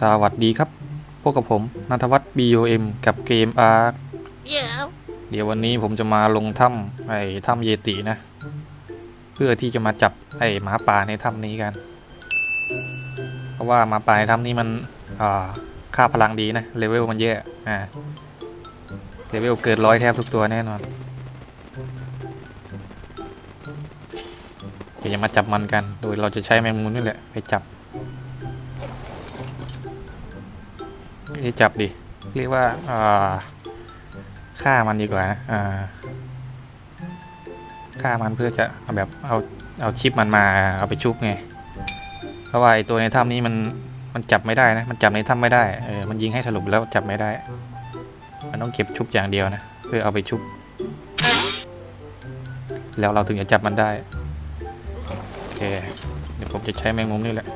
สวัสดีครับ พวกกับผมนัทวัฒน์ BOM กับเกม Ark Yeah. เดี๋ยววันนี้ผมจะมาลงถ้ำไอ้ถ้ำเยตินะ เพื่อที่จะมาจับไอ้หมาป่าในถ้ำนี้กัน เพราะว่าหมาป่าในถ้ำนี้มันอ่าค่าพลังดีนะ เลเวลมันเยอะอ่าเลเวลเกินร้อยแทบทุกตัวแน่นอนเดี๋ยวจะมาจับมันกัน โดยเราจะใช้แมงมุมนี่แหละไปจับ ใช่จับดิ เรียกว่าอ่าฆ่ามันดีกว่านะอ่าฆ่ามันเพื่อจะเอาแบบเอาเอาชิปมันมาเอาไปชุบไง เพราะว่าไอตัวในถ้ำนี้มันมันจับไม่ได้นะ มันจับในถ้ำไม่ได้เออมันยิงให้ถลุแล้วจับไม่ได้ มันต้องเก็บชุบอย่างเดียวนะเพื่อเอาไปชุบ แล้วเราถึงจะจับมันได้โอเคเดี๋ยวผมจะใช้แมงมุมนี่แหละ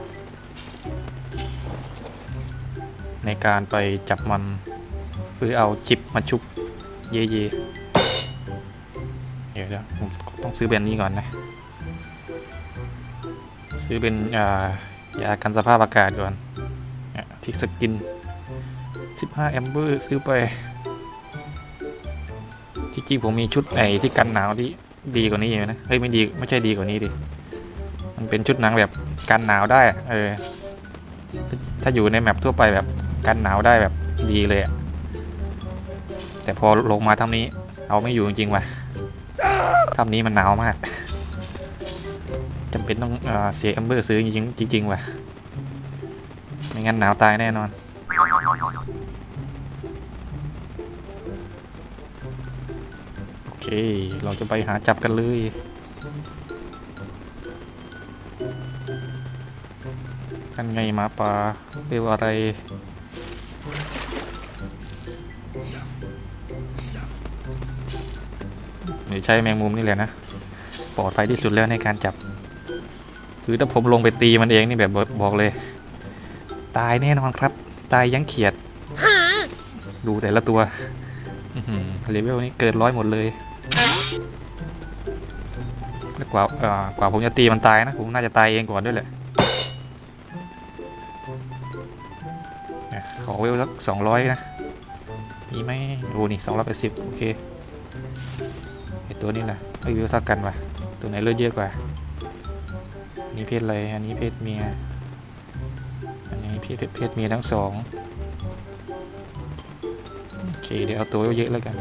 ในการไปจับมันเพื่อเอาชิปมาชุบเย่เย่เดี๋ยวเดี๋ยวผมต้องซื้อเป็นนี้ก่อนนะ ซื้อเป็นยากันสภาพอากาศก่อนทิกสกิน 15 แอมเบอร์ซื้อไปจริงๆผมมีชุดไอ้ที่กันหนาวที่ดีกว่านี้อยู่นะ เฮ้ยไม่ดีไม่ใช่ดีกว่านี้ดิ มันเป็นชุดหนังแบบกันหนาวได้ เออถถ้าอยู่ในแมปทั่วไปแบบ กันหนาวได้แบบดีเลยอะแต่พอลงมาทำนี้ เอาไม่อยู่จริงๆว่ะทำนี้มันหนาวมากจำเป็นต้องเอเสียแอมเบอร์ซื้อจริงๆจริงๆว่ะไม่งั้นหนาวตายแน่นอนโอเค เราจะไปหาจับกันเลยกันไงมาป่าเรียกว่าอะไร ใช้แมงมุมนี่แหละนะปลอดภัยที่สุดแล้วในการจับ คือถ้าผมลงไปตีมันเองนี่แบบบอกเลย ตายแน่นอนครับ ตายยังเขียด ดูแต่ละตัวอื้อหือเลเวลนี้เกินร้อยหมดเลยแล้วกว่ากว่าผมจะตีมันตายนะ ผมน่าจะตายเองก่อนด้วยแหละขอเวลสักสองร้อยนะ มีไหมโอ้นี่สองร้อยแปดสิบโอเค ตัวนี้แหละไม่วิวเท่ากันว่ะตัวไหนเลือดเยอะกว่าอันนี้เพศอะไรอันนี้เพศเมีย อันนี้เพศเพศเมียทั้งสองโอเคเดี๋ยวเอาตัวเยอะแล้วกัน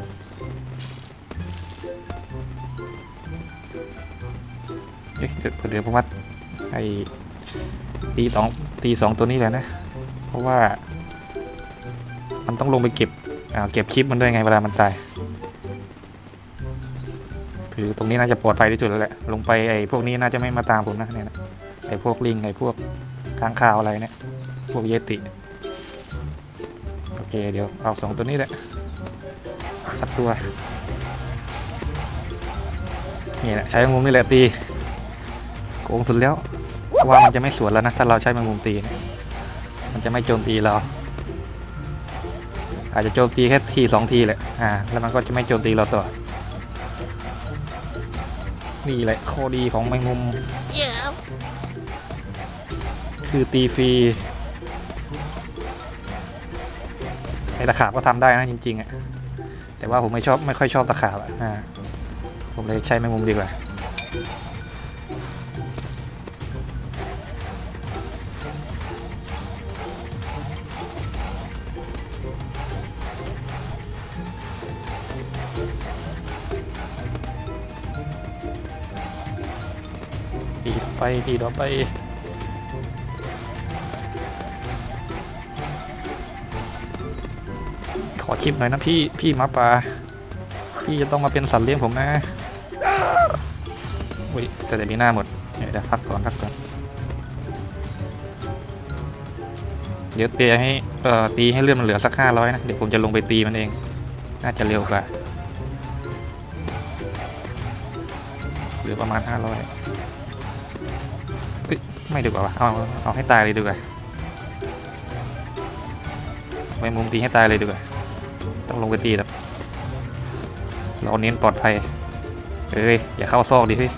เอ๊ะเดี๋ยวเดี๋ยวผมวัดไอ้ตีสองตีสองตัวนี้แหละนะ เพราะว่า มันต้องลงไปเก็บเก็บคลิปมันด้วยไงเวลามันตาย ถือตรงนี้น่าจะปลอดภัยที่สุดแล้วแหละ ลงไปไอ้พวกนี้น่าจะไม่มาตามผมนะเนี่ยนะไอ้พวกลิงไอ้พวกค้างคาวอะไรเนี่ย พวกเยติ โอเคเดี๋ยวเอาสองตัวนี้แหละสักตัวนี่แหละใช้แมงมุมนี่แหละตีโกงสุดแล้วว่ามันจะไม่สวนแล้วนะถ้าเราใช้แมงมุมตีเนี่ยมันจะไม่โจมตีเรา อาจจะโจมตีแค่ทีสองทีแหละอ่าแล้วมันก็จะไม่โจมตีเราต่อ นี่แหละข้อดีของแมงมุม Yeah. คือตีฟรีไอตะขาบก็ทำได้นะจริงๆอะแต่ว่าผมไม่ชอบไม่ค่อยชอบตะขาบอะอ่าผมเลยใช้แมงมุมดีกว่า ตีต่อไปตีต่อไปขอชิปหน่อยนะพี่พี่มาป่าพี่จะต้องมาเป็นสัตว์เลี้ยงผมนะอุ้ยแต่แต่มีหน้าหมดเดี๋ยวพักก่อนพักก่อนเดี๋ยวเตียให้เอ่อตีให้เลื่อนมันเหลือสักห้าร้อยนะเดี๋ยวผมจะลงไปตีมันเอง น่าจะเร็วกว่าเหลือประมาณห้าร้อย ไม่ดูกว่าวะเอาเอาให้ตายเลยดูกว่าไปมุมตีให้ตายเลยดูกว่าต้องลงไปตีแบบเราเน้นปลอดภัยเอ้ยอย่าเข้าซอกดิพี่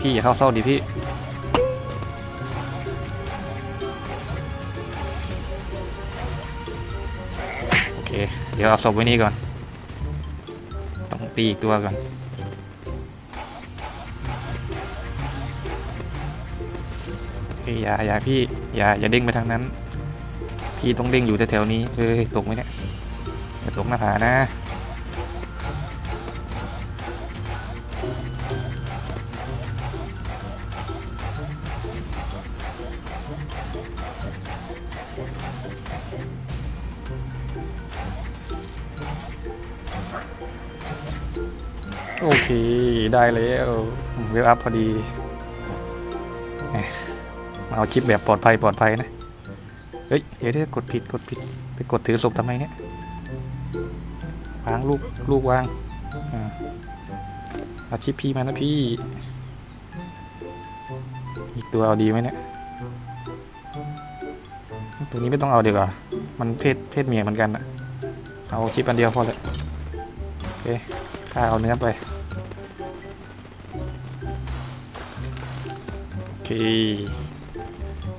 พี่อย่าเข้าซอกดิพี่โอเคเดี๋ยวเอาศพไว้นี่ก่อนต้องตีอีกตัวก่อน ฮ้ยอย่าอย่าพี่อย่าอย่าเด้งไปทางนั้น พี่ต้องเด้งอยู่แถวๆนี้เฮ้ยตกไหมเนี่ยอย่าตกหน้าผานะโอเค ได้แล้วเวลอัพพอดี เอาชิปแบบปลอดภัยปลอดภัยนะ เฮ้ย เดี๋ยวเดี๋ยวกดผิดกดผิด ไปกดถือศพทำไมเนี่ยวางลูกลูกวางเอาชิปพี่มานะพี่ อีกตัวเอาดีไหมเนี่ย ตัวนี้ไม่ต้องเอาดีกว่ามันเพศเพศเมียเหมือนกันอะเอาชิปอันเดียวพอเลยโอเคข้าเอาเนื้อไปโอเค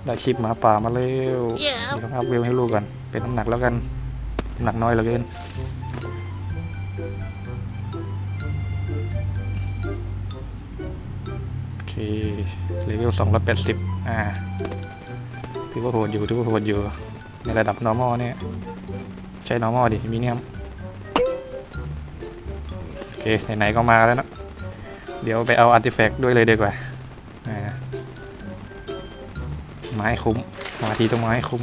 ได้ชิปหมาป่ามาเร็ว Yeah. นี่ต้องอัพเวลให้ลูกกัน เป็นน้ำหนักแล้วกัน น้ำหนักน้อยเหลือเกินโอเคเลเวลสองร้อยแปดสิบอ่าถือว่าโหดอยู่ถือว่าโหดอยู่ ในระดับ normal เนี่ย ใช้ normal ดิมีเนียมโอเค ไหนๆก็มาแล้วเนอะเดี๋ยวไปเอา artifact ด้วยเลยดีกว่า ไม้คุ้ม มาทีต้องไม้คุ้ม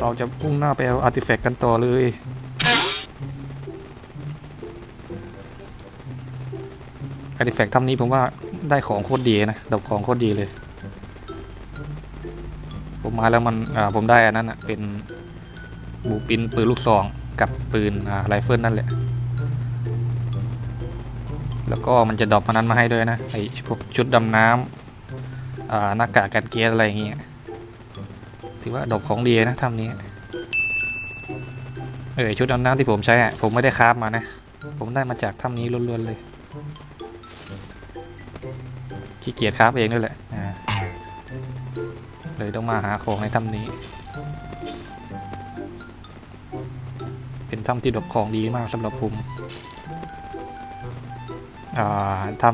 เราจะพุ่งหน้าไปเอาอาร์ติแฟกต์กันต่อเลยอาร์ติแฟกต์ทำนี้ผมว่าได้ของโคตรดีนะดอกของโคตรดีเลย ผมมาแล้วมันผมได้อันนั้นอะเป็นบูปินปืนลูกซองกับปืนไรเฟิลนั่นแหละ แล้วก็มันจะดรอปมันนั้นมาให้ด้วยนะไอพวกชุดดำน้ำอ่าหน้ากากกันเกียร์อะไรอย่างเงี้ยถือว่าดรอปของดีนะทำนี้เออชุดดำน้ำที่ผมใช้อะผมไม่ได้คราฟมานะ ผมได้มาจากถ้ำนี้ล้วนๆเลยขี้เกียจคราฟเองด้วยแหละเลยต้องมาหาของในถ้ำนี้ เป็นถ้ำที่ดรอปของดีมากสำหรับผม ท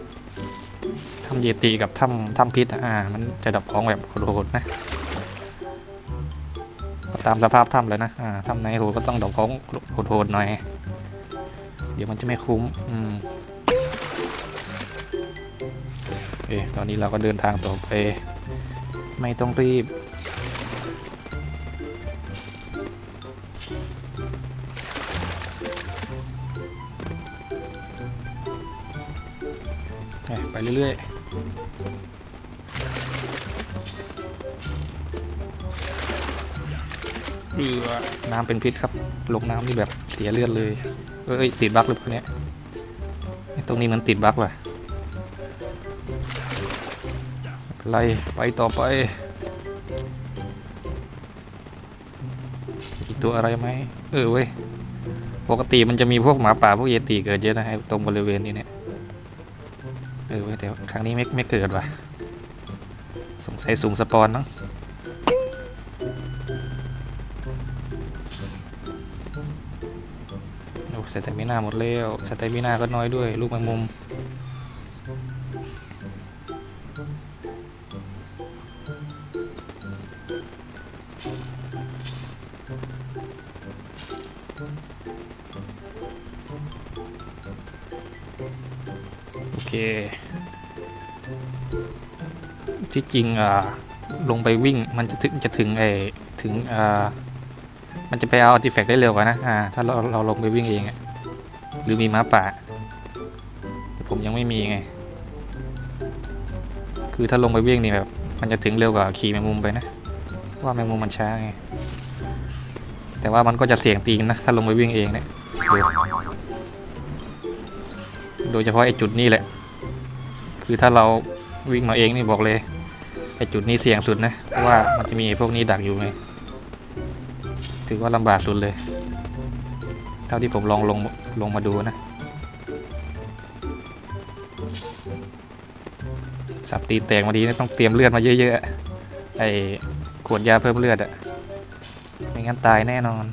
ำทำเยติกับทำทำพิษอ่ามันจะดับของแบบโหดๆนะตามสภาพถ้ำเลยนะอ่าถ้ำไหนโหดก็ต้องดับของโหดๆหน่อย เดี๋ยวมันจะไม่คุ้มอืมโอตอนนี้เราก็เดินทางต่อไป ไม่ต้องรีบ เรื่อยๆเอือน้ำเป็นพิษครับ ลงน้ำนี่แบบเสียเลือดเลย เอ้ยติดบั๊กหรือเปล่าเนี่ยไอ้ตรงนี้มันติดบั๊กว่ะไม่เป็นไรไปต่อไป อีกตัวอะไรไหมเออเว้ย ปกติมันจะมีพวกหมาป่าพวกเยติเกิดเยอะนะไอ้ตรงบริเวณนี้เนี่ยเออเว้ยแต่ครั้งนี้ไม่ไม่เกิดว่ะสงสัยสูงสปอนมั้งโอ้สเตมิน่าหมดแล้วสเตมิน่าก็น้อยด้วย ลูกแมงมุม ที่จริงอ่าลงไปวิ่งมันจะถึงจะถึงไอถึงอ่ามันจะไปเอาอาร์ติแฟกต์ได้เร็วกว่านะถ้าเราเราลงไปวิ่งเองหรือมีม้าป่าแต่ผมยังไม่มีไง คือถ้าลงไปวิ่งนี่แบบมันจะถึงเร็วกว่าขี่แมงมุมไปนะ ว่าแมงมุมมันช้าไงแต่ว่ามันก็จะเสี่ยงตีนนะถ้าลงไปวิ่งเองเนี่ยโดยเฉพาะไอ้จุดนี้แหละ คือถ้าเราวิ่งมาเองนี่บอกเลย ไอจุดนี้เสี่ยงสุดนะ เพราะว่ามันจะมีไอพวกนี้ดักอยู่ไงถือว่าลำบากสุดเลย เท่าที่ผมลองลงลงมาดูนะ สับตีแตกมาดีนะต้องเตรียมเลือดมาเยอะๆ ไอขวดยาเพิ่มเลือดอะไม่งั้นตายแน่นอน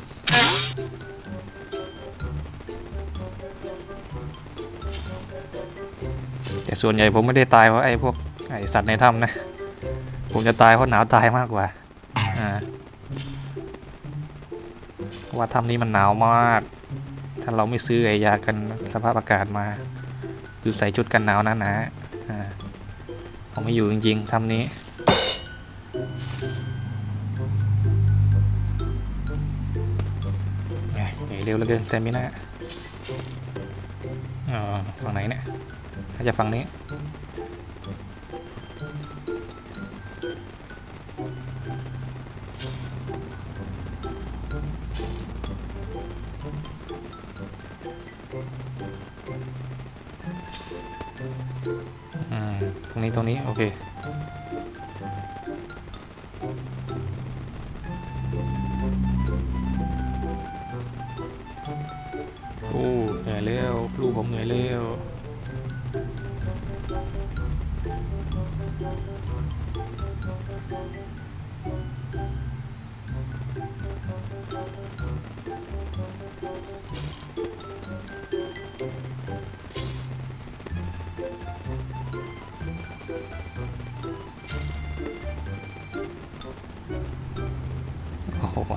แต่ส่วนใหญ่ผมไม่ได้ตายเพราะไอ้พวกไอสัตว์ในถ้ำนะ ผมจะตายเพราะหนาวตายมากกว่าอ่าเพราะว่าถ้ำนี้มันหนาวมาก ถ้าเราไม่ซื้อไอยากันสภาพอากาศมาหรือใส่ชุดกันหนาวนะนะอ่าผมไม่อยู่จริงๆถ้ำนี้ไงเร็วเหลือเกินแต่ไม่น่าอ๋อฝั่งไหนเนี่ย น่าจะฝั่งนี้ ตรงนี้ โอเค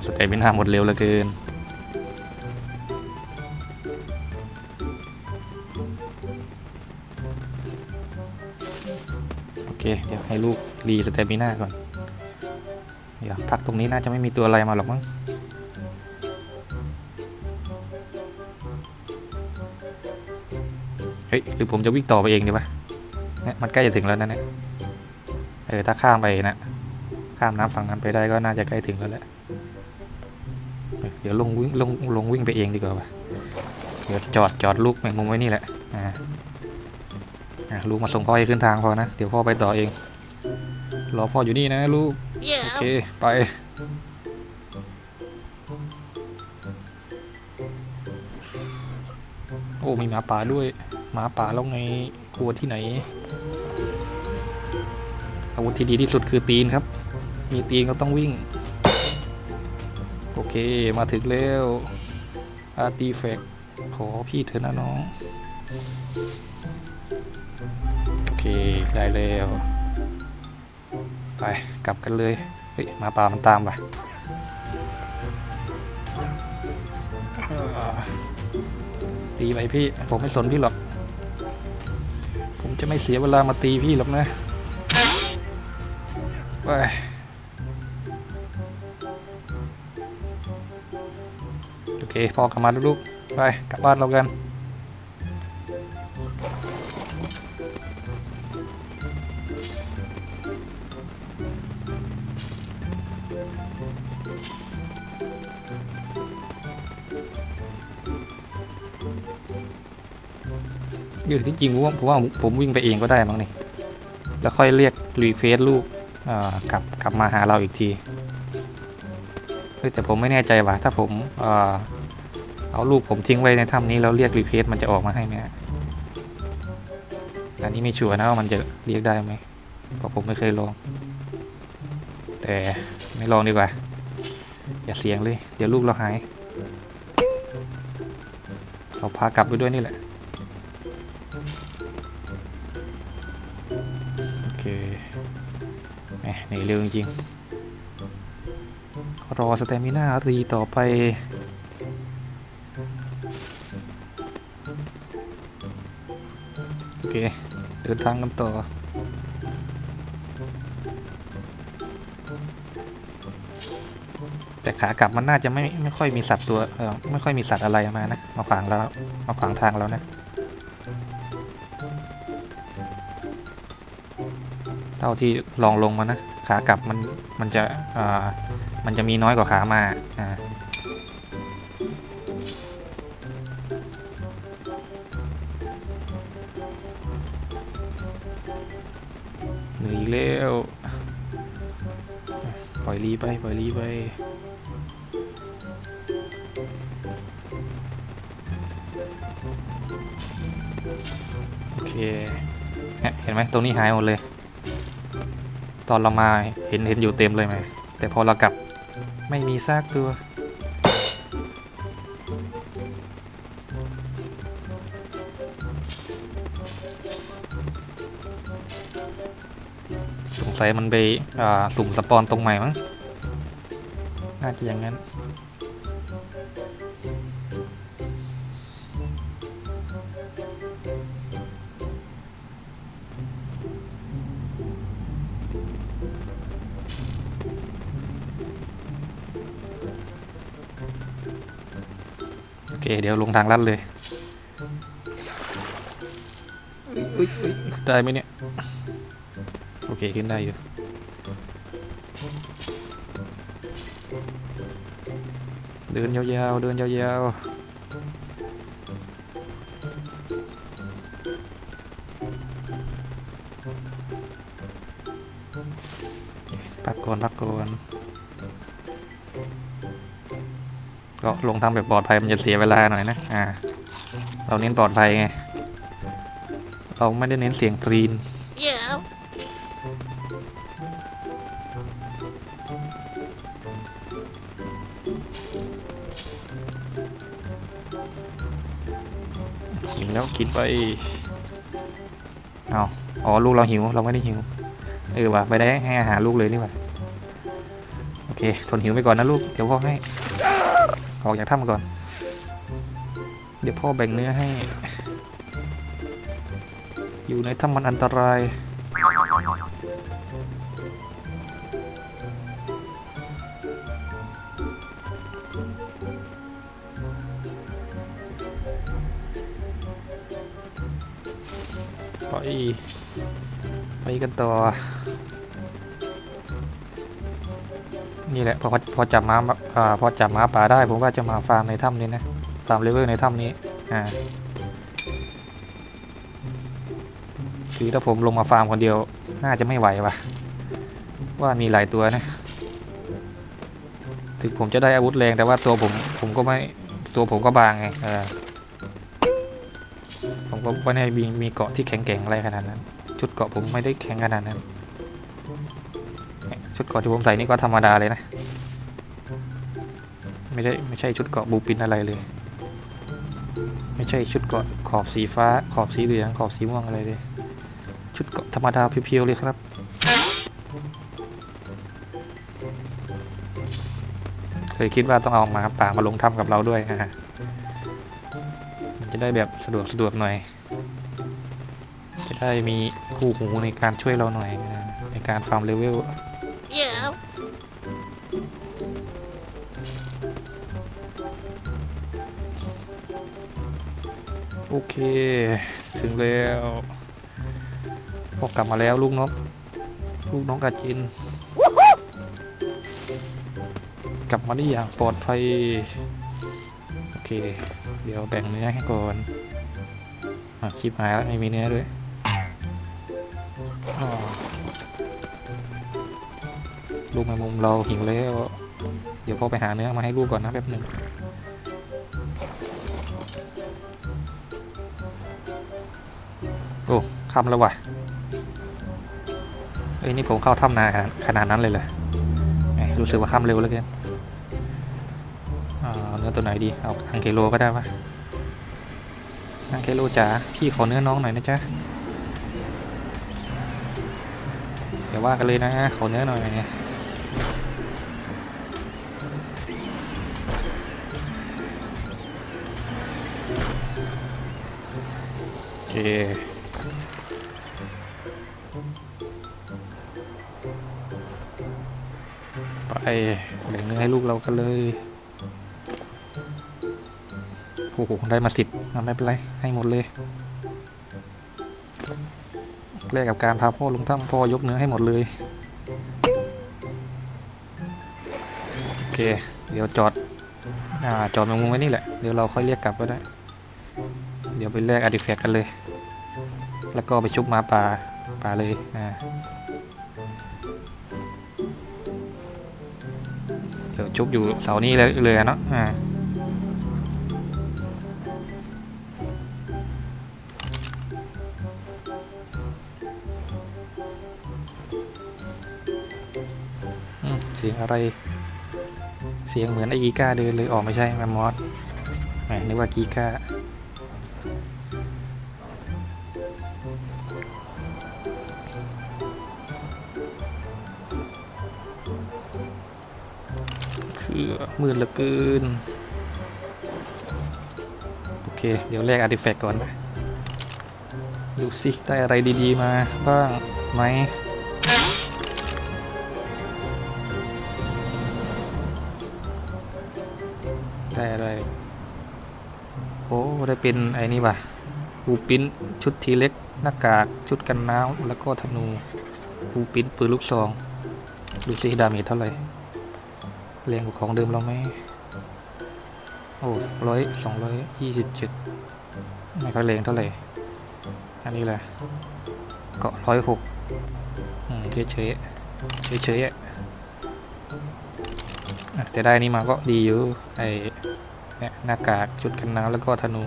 สเตมินาหมดเร็วเหลือเกิน โอเค เดี๋ยวให้ลูกรีสเตมิน่าก่อน เดี๋ยวพักตรงนี้น่าจะไม่มีตัวอะไรมาหรอกมั้งเฮ้ย หรือผมจะวิ่งต่อไปเองดีวะเนี่ยมันใกล้จะถึงแล้วนะเนี่ย เออ ถ้าข้ามไปนะ ข้ามน้ำฝั่งนั้นไปได้ก็น่าจะใกล้ถึงแล้วแหละ ดี๋ยวลงวิ่งลงลงวิ่งไปเองดีกว่าวะเดี๋ยวจอดจอดลูกแมงมุมไว้นี่แหละอ่าอะลูกมาส่งพ่อให้ขึ้นทางพอนะ เดี๋ยวพ่อไปต่อเอง รอพ่ออยู่นี่นะลูก โอเค ไปโอ้มีหมาป่าด้วยหมาป่าแล้วไงกลัวที่ไหน อาวุธที่ดีที่สุดคือตีนครับ มีตีนก็ต้องวิ่ง โอเคมาถึงแล้วอาร์ติแฟกขอพี่เถอะนะน้อง โอเค ได้แล้ว ไป กลับกันเลย เฮ้ย มาป่ามันตามว่ะเอ่อตีไปพี่ ผมไม่สนพี่หรอก ผมจะไม่เสียเวลามาตีพี่หรอกนะ ไป พอกลับมาลูกๆไปกลับบ้านเรากันเดี๋ยวที่จริงผมว่าผมว่าผมวิ่งไปเองก็ได้มั้งนี่แล้วค่อยเรียกรีเควสลูกกลับกลับมาหาเราอีกทีแต่ผมไม่แน่ใจว่าถ้าผม เอาลูกผมทิ้งไว้ในถ้ำนี้แล้วเรียกรีเควสมันจะออกมาให้ไหมอันนี้ไม่ชัวร์นะว่ามันจะเรียกได้ไหมเพราะผมไม่เคยลอง แต่ไม่ลองดีกว่า อย่าเสียงเลย เดี๋ยวลูกเราหาย เราพากลับไปด้วยนี่แหละโอเคแหมหนีเร็วจริงๆรอสเตมิน่ารีต่อไป เคเดินทางกันต่อ แต่ขากลับมันน่าจะไม่ไม่ค่อยมีสัตว์ตัวเออไม่ค่อยมีสัตว์อะไรมานะ มาขวางเรามาขวางทางเรานะเท่าที่ลองลงมานะขากลับมันมันจะอ่ามันจะมีน้อยกว่าขามาอ่า ลีไปโอเคเนี่ยเห็นไหมตรงนี้หายหมดเลย ตอนเรามาเห็นเห็นอยู่เต็มเลยไหมแต่พอเรากลับไม่มีซากตัวสงสัยมันไปสุ่มสปอนตรงใหม่มั้ง น่าจะอย่างนั้นโอเค เดี๋ยวลงทางลัดเลยอุ๊ยอุ๊ยอุ๊ยได้ไหมเนี่ย โอเค ขึ้นได้อยู่ เดินยาวๆ เดินยาวๆ พักก่อนพักก่อนก็ลงทางแบบปลอดภัยมันจะเสียเวลาหน่อยนะ อ่า เราเน้นปลอดภัยไง เราไม่ได้เน้นเสียงกรีน กินไปเอาอ๋อลูกเราหิวเราไม่ได้หิวเออว่ะไปได้ให้อาหารลูกเลยนี่ว่ะโอเคทนหิวไปก่อนนะลูกเดี๋ยวพ่อให้ออกจากถ้ำก่อน เดี๋ยวพ่อแบ่งเนื้อให้ อยู่ในถ้ำมันอันตราย ไปไปกันต่อ นี่แหละพอพอจับม้าอ่าพอจับม้าป่าได้ ผมว่าจะมาฟาร์มในถ้ำนี้นะ ฟาร์มเลเวลในถ้ำนี้ อ่า คือถ้าผมลงมาฟาร์มคนเดียว น่าจะไม่ไหวว่ะ ว่ามีหลายตัวนะ ถึงผมจะได้อาวุธแรงแต่ว่าตัวผมผมก็ไม่ตัวผมก็บางไง เออ ผมไม่ได้มีมีเกาะที่แข็งแกร่งอะไรขนาดนั้น ชุดเกาะผมไม่ได้แข็งขนาดนั้น ชุดเกาะที่ผมใส่นี่ก็ธรรมดาเลยนะ ไม่ได้ไม่ใช่ชุดเกาะบูปินอะไรเลย ไม่ใช่ชุดเกาะขอบสีฟ้า ขอบสีเหลือง ขอบสีม่วงอะไรเลย ชุดเกาะธรรมดาเพียวๆเลยครับเคยคิดว่าต้องเอาหมาป่ามาลงถ้ำกับเราด้วยฮะ จะได้แบบสะดวกสะดวกหน่อย จะได้มีคู่หูในการช่วยเราหน่อยนะในการฟาร์มเลเวล Yeah. โอเค ถึงแล้วพอกลับมาแล้วลูกนกลูกน้องกาจิน กลับมาได้อย่างปลอดภัยโอ เค เดี๋ยวแบ่งเนื้อให้ก่อนอะชิบหายแล้วไม่มีเนื้อด้วยลูกแมงมุมเราหิวแล้ว เดี๋ยวพ่อไปหาเนื้อมาให้ลูกก่อนนะแป๊บหนึ่งโอ้ค่ำแล้วว่ะเอ้ยนี่ผมเข้าถ้ำนาขนาดนั้นเลยเหรอแหมรู้สึกว่าค่ำเร็วเลือเกิน ตัวไหนดี เอาอังเคโลก็ได้ปะอังเคโลจ๋า พี่ขอเนื้อน้องหน่อยนะจ๊ะเดี๋ยวว่ากันเลยนะ ขอเนื้อหน่อยโอเคไปแบ่งเนื้อให้ลูกเรากันเลย โอ้โหได้มาสิบไม่เป็นไร ให้หมดเลยแลกกับการพาพ่อลงถ้ำพ่อยกเนื้อให้หมดเลย โอเค เดี๋ยวจอด อ่า จอดแมงมุมไว้นี่แหละ เดี๋ยวเราค่อยเรียกกลับก็ได้ เดี๋ยวไปแลกอาร์ติแฟกต์กันเลย แล้วก็ไปชุบมาป่าป่าเลย อ่า เดี๋ยวชุบอยู่เสานี้เลยเลยเนาะ อ่า อะไร เสียงเหมือนไอ้กีก้าเดินเลยออกไม่ใช่แมมมอสแหมนึกว่ากีก้าคือมืดเหลือเกิน โอเค เดี๋ยวแลกอาร์ติแฟกต์ก่อน ดูสิ ได้อะไรดีๆมาบ้างไหม เป็นไอ้นี่ว่ะบูปิ้นชุดทีเล็กหน้ากากชุดกันน้ำแล้วก็ธนูบูปิ้นปืนลูกซอง ดูสิดาเมจเท่าไหร่แรงกว่าของเดิมเราไหมโอ้สองร้อยสองร้อยยี่สิบเจ็ดไม่ค่อยแรงเท่าไหร่ อันนี้แหละเกาะร้อยหกเฉยเฉยเฉยเฉยอะแต่ได้นี่มาก็ดีอยู่ไอเนี่ยหน้ากากชุดกันน้ำแล้วก็ธนู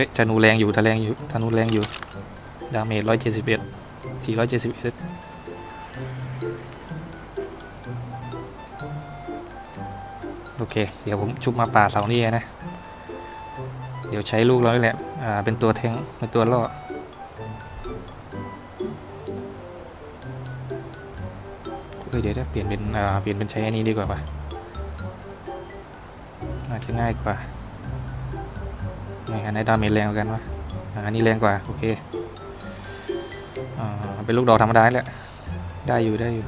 ฮ้ยธนูแรงอยู่ธนูแรงอยู่ธนูแรงอยู่ ดาเมจร้อยเจ็ดสิบเอ็ดสี่ร้อยเจ็ดสิบเอ็ดโอเค เดี๋ยวผมชุบมาป่าเสานี่นะ เดี๋ยวใช้ลูกเราแหละ อ่า เป็นตัวแทง เป็นตัวล่อเฮ้ยเดี๋ยวจะเปลี่ยนเป็น อ่า เปลี่ยนเป็นใช้อันนี้ดีกว่าป่ะน่าจะง่ายกว่า ไม่อันไหนดาเมจแรงกว่ากันวะอันนี้แรงกว่า โอเคอ่าเป็นลูกดอกธรรมดาแหละ ได้อยู่ได้อยู่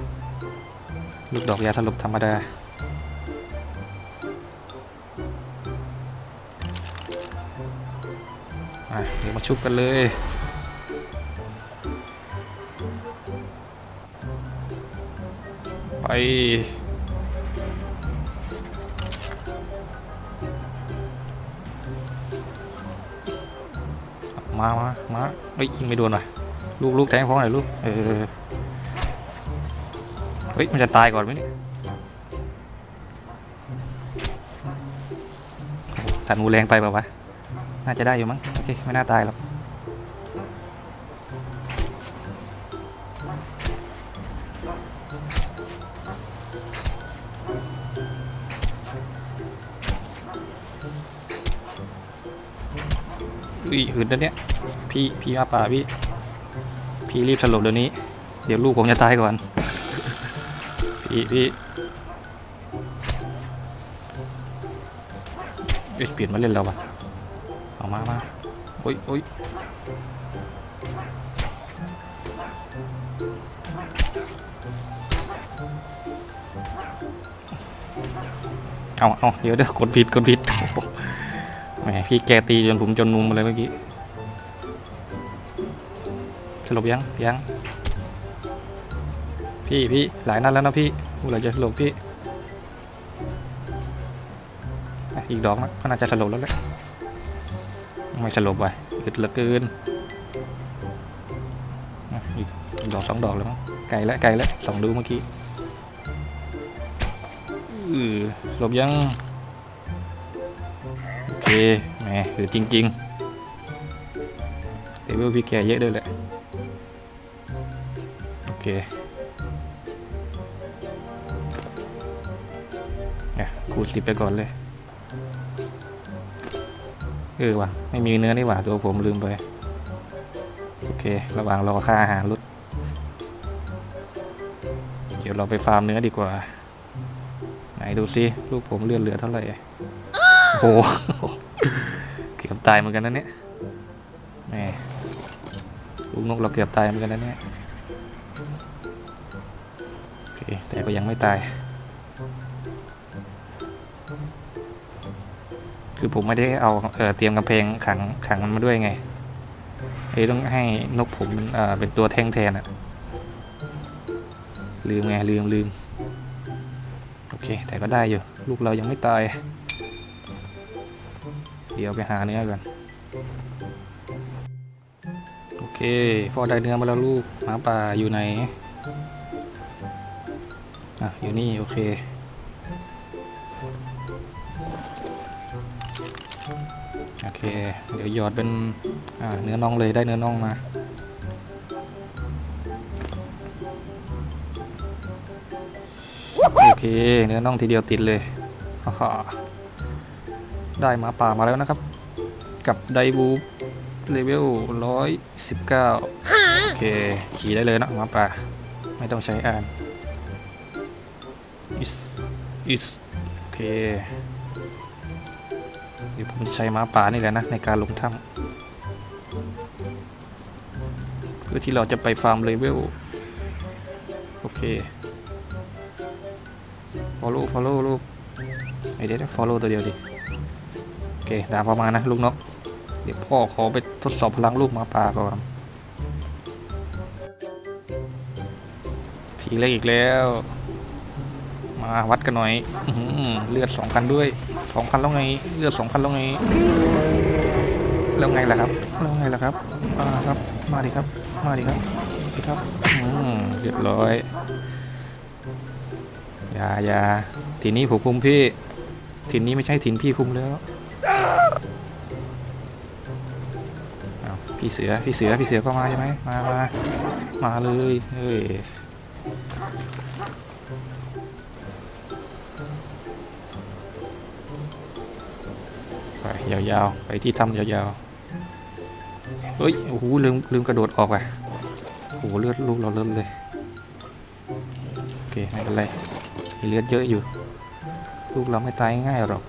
ลูกดอกยาสลบธรรมดาเดี๋ยวมาชุบกันเลยไป มามามาเฮ้ยยิงไม่โดนว่ะลูกลูกแทงฟ้องหน่อยลูกเออเฮ้ยมันจะตายก่อนไหมเนี่ยโอ้โหธนูแรงไปเปล่าวะน่าจะได้อยู่มั้งโอเคไม่น่าตายหรอกอุ้ยหืนแล้วเนี่ย พี่พี่อาป่าพี่ พี่รีบสลบเดี๋ยวนี้ เดี๋ยวลูกผมจะตายก่อน พี่พี่เอ้ยเปลี่ยนมาเล่นแล้ววะเอามามาโอ้ยโอ้ยเอาเอาเดี๋ยวเดี๋ยวกดผิดกดผิดโอ้โหแหมพี่แกตีจนผมจนมุมเลยเมื่อกี้ ลบยังยังพี่พี่หลายนัดแล้วนะพี่เมื่อไหรจะสลบพี่อีกดอกนะก็น่าจะสลบแล้วแหละไม่สลบว่ะอึดเหลือเกินอีกดอกสองดอกแล้วมั้งไกลแล้วไกลแล้วสองดูเมื่อกี้ออสลบยัง โอเคแหมอึดจริงๆเดวิลพี่แกเยอะด้วยแหละ เคเนี่ยขูดสิบไปก่อนเลย เออว่ะ ไม่มีเนื้อนี่หว่า ตัวผมลืมไป โอเค ระหว่างรอค่าอาหารลดเดี๋ยวเราไปฟาร์มเนื้อดีกว่า ไหนดูสิลูกผมเลือดเหลือเท่าไหร่โอ้โหเกือบตายเหมือนกันนะเนี่ยแหมลูกนกเราเกือบตายเหมือนกันนะเนี่ย ก็ยังไม่ตาย คือผมไม่ได้เอาเออเตรียมกำแพงขังขังมันมาด้วยไงเลยต้องให้นกผมมันเออเป็นตัวแท่งแทนอะลืมไงลืมลืมโอเค แต่ก็ได้อยู่ ลูกเรายังไม่ตาย เดี๋ยวไปหาเนื้อก่อนโอเคพอได้เนื้อมาแล้วลูกหมาป่าอยู่ไหน อะ อยู่นี่ โอเค โอเค เดี๋ยวหยอดเป็น อ่า เนื้อน่องเลยได้เนื้อน่องมาโอเค เนื้อน่องทีเดียวติดเลยฮ่าได้หมาป่ามาแล้วนะครับ กับไดบูเลเวลร้อยสิบเก้าโอเค ขี่ได้เลยนะหมาป่า ไม่ต้องใช้อ่าน is is โอเค เดี๋ยวผมใช้หมาป่านี่แหละนะ ในการลงถ้ำเพื่อที่เราจะไปฟาร์มเลเวล โอเค follow follow ลูกไอเดี๋ยว follow ตัวเดียวดิ โอเคดาประมาณนะลูกนก เดี๋ยวพ่อขอไปทดสอบพลังลูกหมาป่าก่อนทีเล็กอีกแล้ว มาวัดกันหน่อยเลือดสองพันด้วยสองพันแล้วไง เลือดสองพันแล้วไง แล้วไงล่ะครับ แล้วไงล่ะครับ มาครับ มาดิครับ มาดิครับดิครับอืมเรียบร้อยอย่าอย่าทีนี้ผมคุมพี่ ทีนี้ไม่ใช่ทีนพี่คุมแล้วพี่เสือ พี่เสือ พี่เสือก็มาใช่ไหมมามามาเลย เฮ้ย ไปยาวๆ ไปที่ถ้ำยาวๆ เฮ้ย โอ้โห ลืมลืมกระโดดออกอะโอ้โห เลือดลูกเราเริ่มเลย โอเค ไม่เป็นไรมีเลือดเยอะอยู่ ลูกเราไม่ตายง่ายหรอก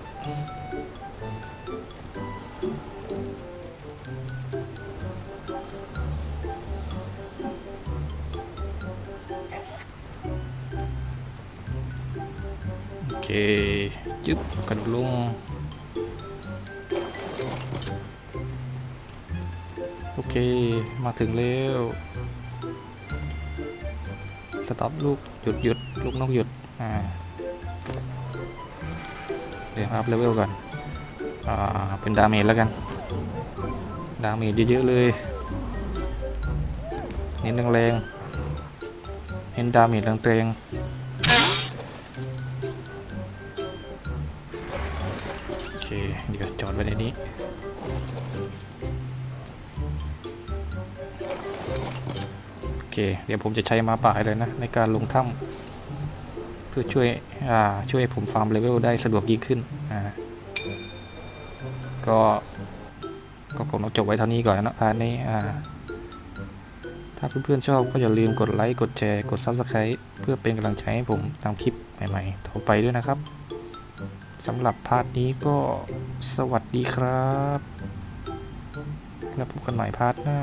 จึ๊บกระโดดลงโอเค มาถึงแล้วสต็อปลูกหยุดหยุดลูกนกหยุด อ่า เดี๋ยวอัพเลเวลก่อน อ่า เป็นดาเมจแล้วกัน ดาเมจเยอะๆเลย เน้นแรงๆเน้นดาเมจแรงๆ ไว้ในนี้โอเค เดี๋ยวผมจะใช้มาป่าเลยนะ ในการลงถ้ำเพื่อช่วยอ่าช่วยผมฟาร์มเลเวลได้สะดวกยิ่งขึ้นอ่าก็ก็ผมต้องจบไว้เท่านี้ก่อนนะพาร์ทนี้อ่าถ้าเพื่อนๆชอบก็อย่าลืมกดไลค์ กดแชร์ กด Subscribe เพื่อเป็นกำลังใจให้ผมทำคลิปใหม่ๆต่อไปด้วยนะครับ สำหรับพาร์ทนี้ก็สวัสดีครับ แล้วพบกันใหม่พาร์ทหน้า